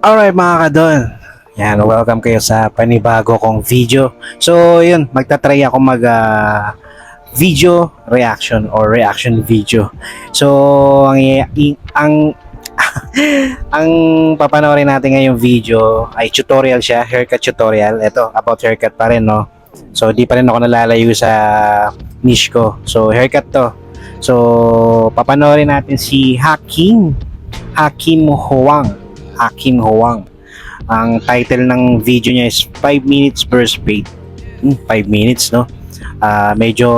Alright mga kadon. Yan, welcome kayo sa panibago kong video. So, yun, magta-try ako mag ah, video reaction or reaction video. So, ang ang ang papanoorin natin ngayong video ay tutorial siya, haircut tutorial. Ito, about haircut pa rin, no? So, di pa rin ako nalalayo sa niche ko. So, haircut to. So, papanoorin natin si Hakim Hakim Huang. Hakim Huang. Ang title ng video niya is 5 minutes burst fade. 5 minutes, no? Ah, medyo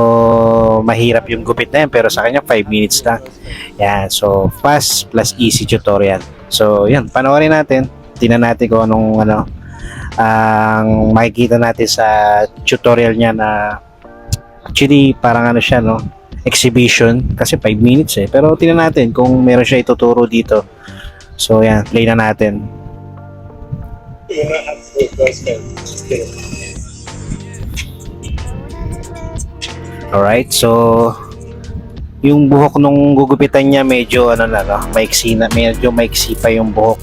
mahirap yung gupit na yan, pero sa kanya 5 minutes lang. Yan, so fast plus easy tutorial. So, yan, panoorin natin. Tingnan natin kung anong ano ang makikita natin sa tutorial niya na actually parang ano siya, no? Exhibition kasi 5 minutes eh. Pero tingnan natin kung meron siya ituturo dito. So, yan, play na natin. Alright, so yung buhok nung gugupitan niya medyo ano na no, maiksi na, medyo maiksi pa yung buhok.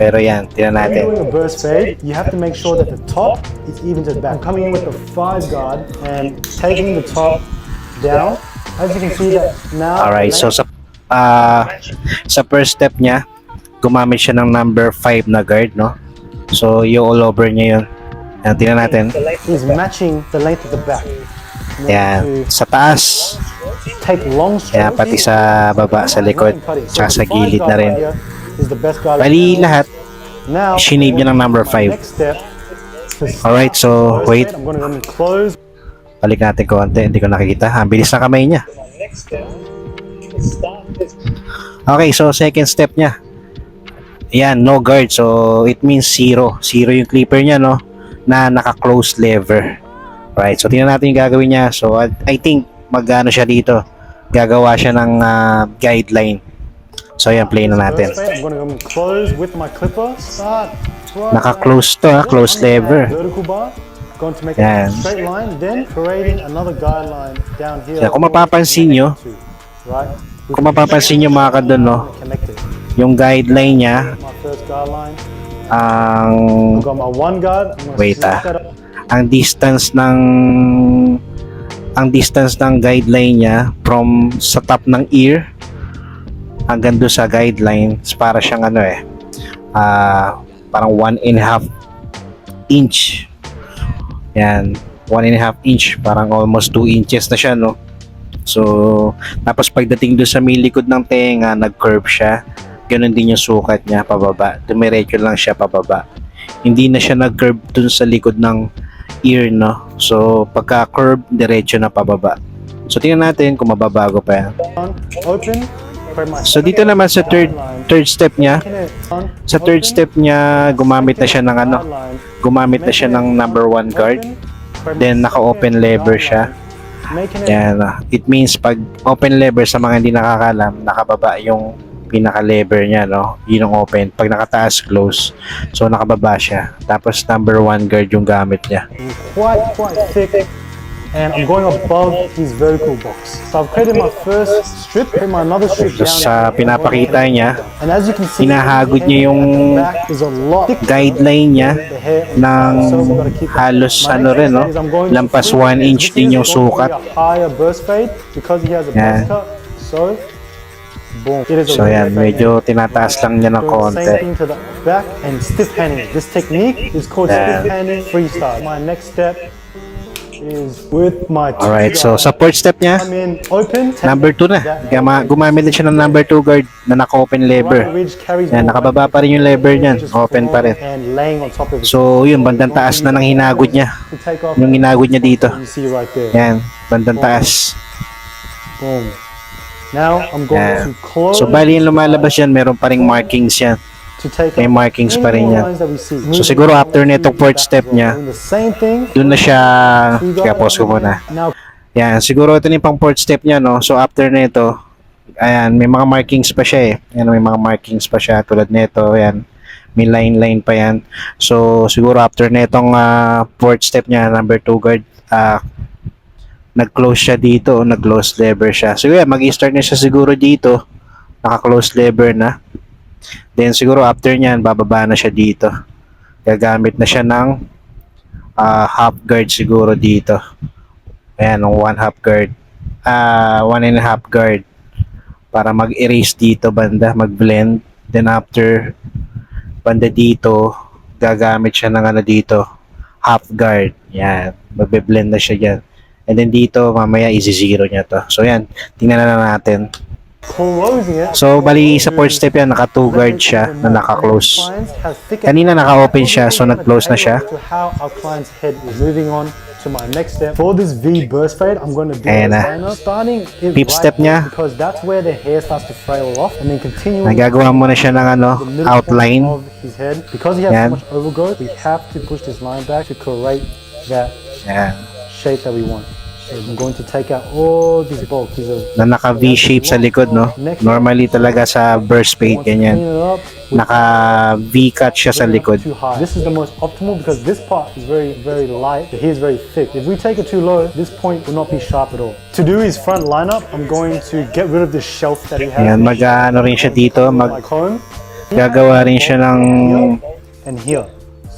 Pero yan, When natin. you're doing a burst fade, you have to make sure that the top is even to the back. I'm coming in with the five guard and taking the top down. As you can see that now. Alright, so sa ah, sa first step niya, gumamit siya ng number 5 na guard, no? So, yung all over niya yun. Yan, tingnan natin. is matching the length of the back. Yan, sa taas, take long Yan, strokes. pati sa baba, sa likod, tsaka sa gilid na rin. Bali lahat, shinave niya ng number my 5. Next step. to start Alright, so wait, balik natin konti, hindi ko nakikita. Ang bilis ng kamay niya. Okay, so second step niya. Yan, no guard. So, it means zero. Zero yung clipper niya, no? Na naka-close lever. Right, so tingnan natin yung gagawin niya. So, I, I think magano siya dito. Gagawa siya ng ah, guideline. So, yan, play na natin. Close with my clipper. Start. Naka-close to, ha? Close lever. Vertical bar. Going to make Yan. a straight line, then creating another guideline down here. Kaya kung mapapansin nyo, right? Kung mapapansin nyo mga kadon, no? Yung guideline niya, ang Wait, ah. ang distance ng ang distance ng guideline niya from sa top ng ear hanggang doon sa guideline is para siyang ano eh ah parang one and a half inch. Yan one and a half inch parang almost 2 inches na siya no? So tapos pagdating doon sa may likod ng tenga nag curve siya ganun din yung sukat niya pababa. Dumiretso lang siya pababa. Hindi na siya nag curve dun sa likod ng ear no? So pagka curve diretso na pababa. So tingnan natin kung mababago pa yan. Open. so dito naman sa third third step niya. Sa third step niya gumamit na siya ng ano? Gumamit na siya ng number one my then naka-open lever siya. Yan ah. it means pag open lever sa mga hindi nakakalam nakababa yung pinaka lever niya no yun open pag nakataas close so nakababa siya tapos number one guard yung gamit niya quite, quite thick. And I'm going above his vertical box. So I've created my first strip, create my another strip So down. sa pinapakita niya, And as you can see, hinahagod niya yung guideline niya ng halos ano rin no, lampas flip 1 it. inch din yung sukat. because he has a Yan. So, boom. So yan, medyo tinataas lang niya ng konti. same thing to the back and stiff handing. This technique is called Yan. stiff handing freestyle. My next step is with my two Alright, so sa fourth step niya, open. number 2 na. Gama, gumamit siya ng number 2 guard na naka-open lever. Right Yan, nakababa pa rin yung lever niyan. Open pa rin. So yun, bandang taas na ng hinagod niya. Yung hinagod niya dito. Right. Yan, bandang taas. Boom. Now I'm going Yan. to close. So bali yung lumalabas yan, meron pa ring markings yan. may markings pa rin yan. So siguro after nitong fourth step niya. Doon na siya, kaya pause ko muna. Yan, siguro ito na yung pang fourth step niya, no? So, after nito, ayan, may mga markings pa siya eh. Ayan, may mga markings pa siya tulad nito, ayan. May line-line pa yan. So, siguro after netong ah, fourth step niya, number 2 guard, ah, nag-close siya dito, nag-close lever siya. So, yeah, mag-start na siya siguro dito. Naka-close lever na. Then siguro after nyan, bababa na siya dito. Gagamit na siya ng ah, half guard siguro dito. Ayan, one half guard. Ah, one and a half guard. Para mag-erase dito banda, mag-blend. Then after, banda dito, gagamit siya ng ano dito, half guard. Yan, magbe-blend na siya dyan. And then dito, mamaya isi-zero niya to. So yan, tingnan na natin. So, bali sa fourth step yan, naka two guard siya na naka-close. Kanina naka-open siya, so nag-close na siya. To my next step. For this V burst fade, I'm going to do Ayan na. starting Fifth right step niya. because that's where the hair starts to frail off and then continuing Nagagawa mo na siya ng ano, outline. of his head. Because he has Yan. so much overgrowth, we have to push this line back to create that Yan. Shape that we want. So I'm going to take out all these bulk. These are Na naka V-shape sa likod, no? Normally talaga sa burst clean ganyan. Naka V-cut siya sa likod. This is the most optimal because this part is very, very light. The hair is very thick. If we take it too low, this point will not be sharp at all. To do his front lineup, I'm going to get rid of the shelf that he has. Yan, mag-ano rin siya dito, mag gagawa rin siya ng and here.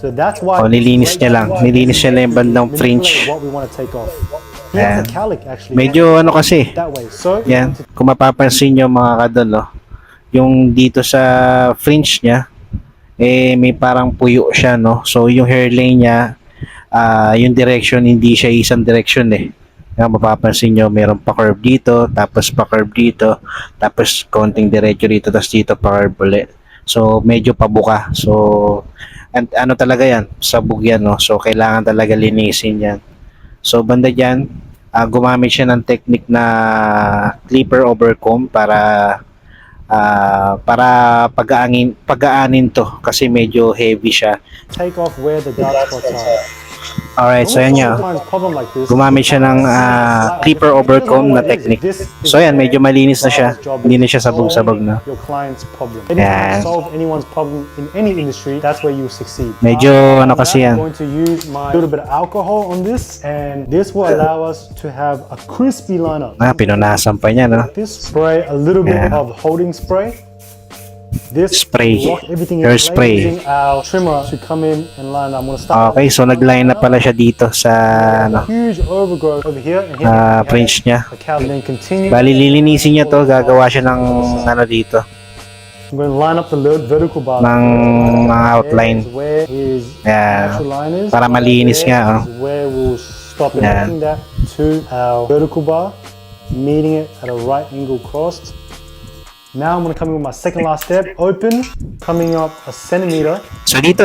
So that's why. Oh, nilinis niya lang. Nilinis niya lang yung bandang fringe. What we want to take off. He has a calic actually. medyo ano kasi, yan, kung mapapansin nyo mga kadol, no, yung dito sa fringe niya, eh may parang puyo siya, no? So yung hairline niya, ah yung direction, hindi siya isang direction eh. Kaya mapapansin nyo, mayroon pa curve dito, tapos pa curve dito, tapos konting diretso dito, tapos dito pa curve ulit. So medyo pabuka. So and, ano talaga yan, sabog yan, no? So kailangan talaga linisin yan. So banda dyan, ah, gumamit siya ng technique na clipper over comb para ah, para pag-aangin pag-aanin to kasi medyo heavy siya. take off where the dark spots are. Alright, so yan niya. Gumamit siya ng ah, clipper over comb na technique. So yan, medyo malinis na siya. Hindi na siya sabog-sabog na. Yan. Medyo ano kasi yan. Ah, pinunasan pa niya, no? Spray a little bit of holding spray. This Spray. Hair spray. Our trimmer to come in and line up. I'm gonna start. Okay, so nag-line up pala siya dito sa ano, Huge overgrowth over here and here. ah, we have fringe niya. a cow. And then continue. Bali, lilinisin niya to. Gagawa siya ng ano dito. I'm going to line up the vertical bar. Ng mga outline. There is Where his Yeah. actual line is. Para malinis There nga, oh. is Where we'll stop Yeah. connecting that to our vertical bar, meeting it at a right angle crossed. Now I'm to come in with my second last step. Open, coming up a centimeter. So dito,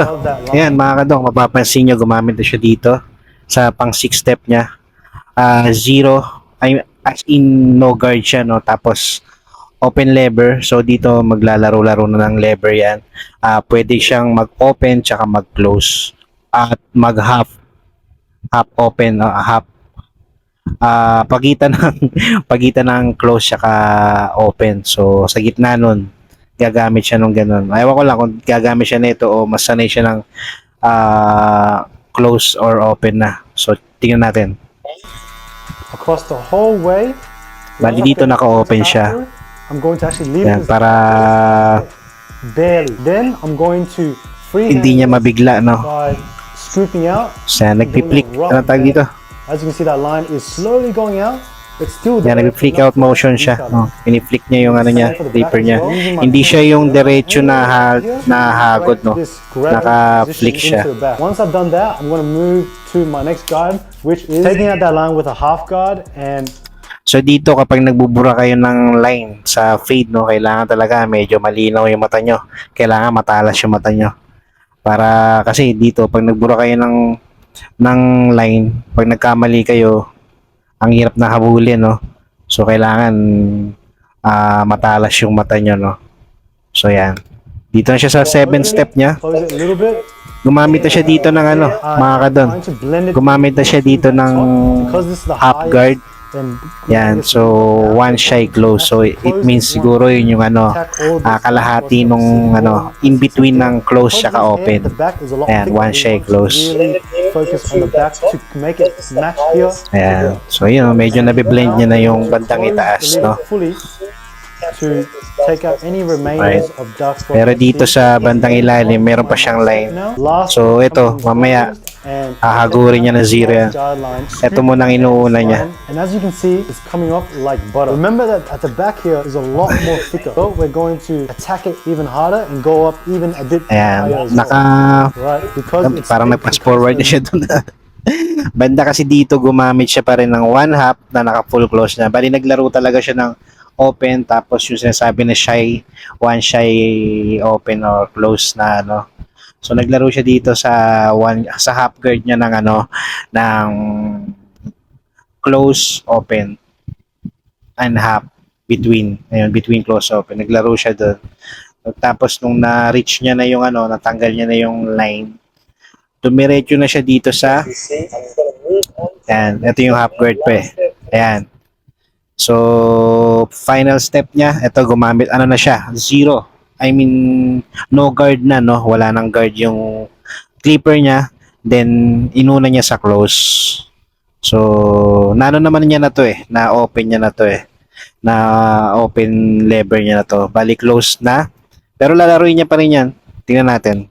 ayan mga kadong, mapapansin nyo, gumamit na siya dito sa pang 6 step niya. Ah, zero, ay, as in no guard siya, no? Tapos, open lever. So dito, maglalaro-laro na ng lever yan. Ah, pwede siyang mag-open tsaka mag-close. At mag-half, half open, no? half ah pagitan ng pagitan ng close tsaka open. So sa gitna nun, gagamit siya nung ganun. Ewan ko lang kung gagamit siya nito o mas sanay siya ng ah, close or open na. So, tingnan natin. Across the whole way. Bali dito naka-open siya. I'm going to actually leave Yan, this para barely. Then I'm going to free hindi niya mabigla, no? by scooping out. So, nagpi-flick, ano tawag dito? As you can see, that line is slowly going out. It's still Yan, there. nag-flick out motion siya. No? Piniflick niya yung ano niya, paper niya. Hindi siya yung diretso na, ha, na hagod, no? Naka-flick siya. Once I've done that, I'm to move to my next guard, which is taking out that line with a half guard and So dito kapag nagbubura kayo ng line sa fade no, kailangan talaga medyo malinaw yung mata nyo. Kailangan matalas yung mata nyo. Para kasi dito pag nagbura kayo ng ng line, pag nagkamali kayo, ang hirap na habulin no. So kailangan ah, matalas yung mata nyo no. So yan. Dito na siya sa 7 step niya. Gumamit na siya dito ng ano, mga kadon. Gumamit na siya dito ng half guard. Yan, so one shy close. So it means siguro yun yung ano, this kalahati nung ano, in between ng close saka open. Ayan, one to close. Ayan. So yun, medyo nabiblend niya na yung bandang itaas, no? To take out any remainders of dark spot. Pero dito sa bandang ilalim, meron pa siyang line. So, ito, mamaya, hahagurin niya ng zero yan. Ito munang inuuna niya. And as you can see, it's coming off like butter. Remember that at the back here is a lot more thicker. So we're going to attack it even harder and go up even a bit higher Ayan, as well. naka Right, because it's parang it forward na siya doon. Banda kasi dito gumamit siya pa rin ng one half na naka full close na. Bali naglaro talaga siya ng open tapos yung sinasabi na shy one shy open or close na ano. So naglaro siya dito sa one sa half guard niya ng ano ng close open and half between ayun between close open naglaro siya doon tapos nung na-reach niya na yung ano natanggal niya na yung line dumiretso na siya dito sa Ayan, ito yung half guard pa eh. Ayan. So, final step niya, ito gumamit, ano na siya, zero. I mean, no guard na, no? Wala nang guard yung clipper niya. Then, inuna niya sa close. So, nano naman niya na to eh, na open niya na to eh. Na open lever niya na to. Bali, close na. Pero lalaroin niya pa rin yan. Tingnan natin.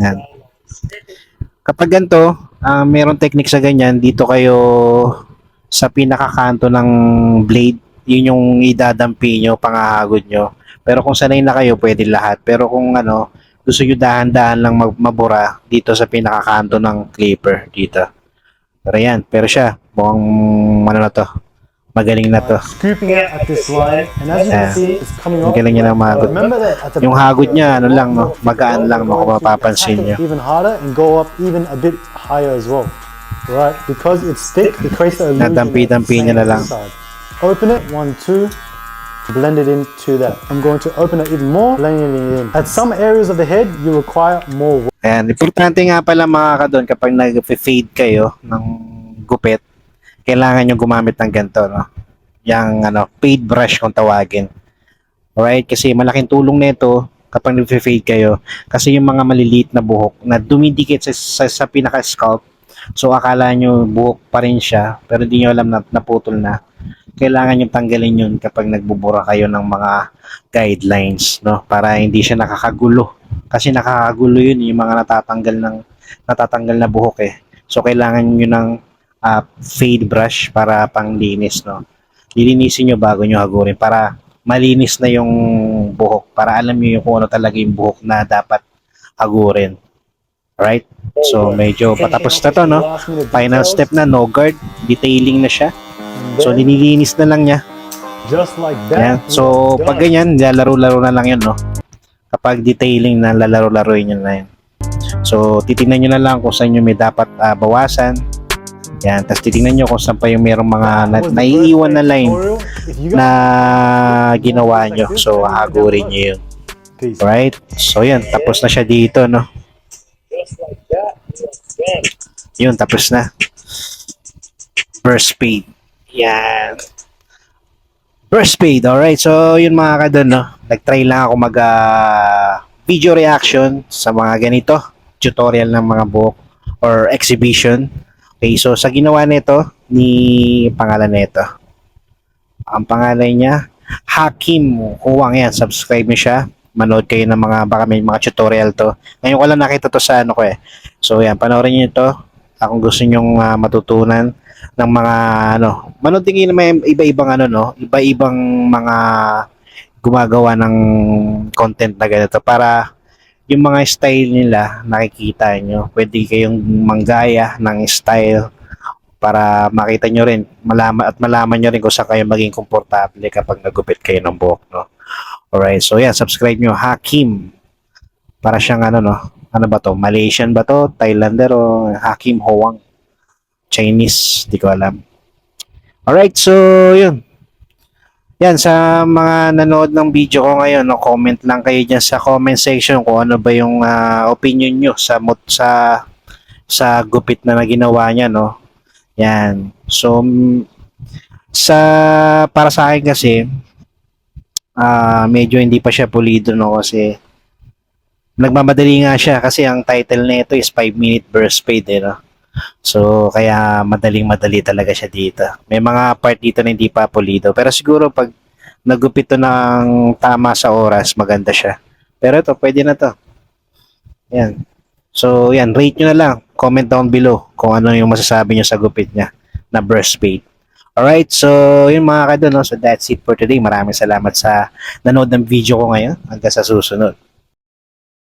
Ayan. Kapag ganito, ah, meron technique sa ganyan, dito kayo sa pinakakanto ng blade, yun yung idadampi nyo, pangahagod nyo. Pero kung sanay na kayo, pwede lahat. Pero kung ano, gusto nyo dahan-dahan lang mag- mabura dito sa pinakakanto ng clipper dito. Pero yan, pero siya, mukhang ano na to, magaling na to. scooping out at this line, and as you can see, it's coming off. Ang galing niya ng like mahagot. butter. Remember that at the Yung hagod niya, ano a lang, no? Magaan lang, no? Kung mapapansin it niyo. Even harder and go up even a bit higher as well. Right, because it's thick, it creates it's Nadampi-dampi niya na lang. inside. Open it, one, two, blend it into that. I'm going to open it even more, blending it in. At some areas of the head, you require more work. Ayan, importante nga pala mga kadon kapag nag-fade kayo ng gupit, kailangan nyo gumamit ng ganito, no? Yung ano, fade brush kung tawagin. Alright? Kasi malaking tulong nito kapag nag-fade kayo kasi yung mga maliliit na buhok na dumidikit sa, sa, sa pinaka-scalp so akala nyo buhok pa rin siya pero di nyo alam na naputol na kailangan nyo tanggalin yun kapag nagbubura kayo ng mga guidelines no? Para hindi siya nakakagulo. Kasi nakakagulo yun yung mga natatanggal ng natatanggal na buhok eh. So kailangan nyo ng ah, fade brush para panglinis no? Lilinisin nyo bago nyo hagurin para malinis na yung buhok para alam yung kung ano talaga yung buhok na dapat hagurin. Right? So medyo patapos na to no? Final step na no guard. Detailing na siya so then, linilinis na lang niya just like that. So, it's pag ganyan, lalaro-laro na lang yun, no? Kapag detailing na, lalaro-laruin nyo na yun. So, titingnan nyo na lang kung saan nyo may dapat ah, bawasan. Yan. Tapos titingnan nyo kung saan pa yung merong mga na, naiiwan na line na ginawa nyo. So, hagurin nyo yun. Alright? So, yan. Tapos na siya dito, no? Yun, tapos na. First speed. Yan. First speed. Alright. So, yun mga kadon, no? Nag-try lang ako mag ah, video reaction sa mga ganito. Tutorial ng mga buhok or exhibition. Okay, so sa ginawa nito ni pangalan nito. Ang pangalan niya Hakim Huwang yan. Subscribe niyo siya. Manood kayo ng mga baka may mga tutorial to. Ngayon ko lang nakita to sa ano ko eh. So yan, panoorin niyo ito. Kung gusto niyo matutunan ng mga ano, manood ng may iba-ibang ano no, iba-ibang mga gumagawa ng content na ganito para yung mga style nila nakikita nyo. Pwede kayong manggaya ng style para makita nyo rin malaman, at malaman nyo rin kung saan kayo maging komportable kapag nagupit kayo ng buhok. No? Alright, so yan, subscribe nyo. Hakim. Para siyang ano, no? Ano ba to? Malaysian ba to? Thailander o Hakim Howang? Chinese, di ko alam. Alright, so yun. Yan, sa mga nanood ng video ko ngayon, no, comment lang kayo dyan sa comment section kung ano ba yung ah, opinion nyo sa, sa, sa gupit na, na ginawa niya, no? Yan. So, sa, para sa akin kasi, ah medyo hindi pa siya pulido, no? Kasi, nagmamadali nga siya kasi ang title nito is 5 minute burst fade, eh, no? So, kaya madaling-madali talaga siya dito. May mga part dito na hindi pa pulido. Pero siguro pag nagupit to ng tama sa oras, maganda siya. Pero ito, pwede na to. Yan. So, yan. Rate nyo na lang. Comment down below kung ano yung masasabi nyo sa gupit niya na breast fade. Alright, so yun mga kadon, no? so that's it for today. Maraming salamat sa nanood ng video ko ngayon. Hanggang sa susunod.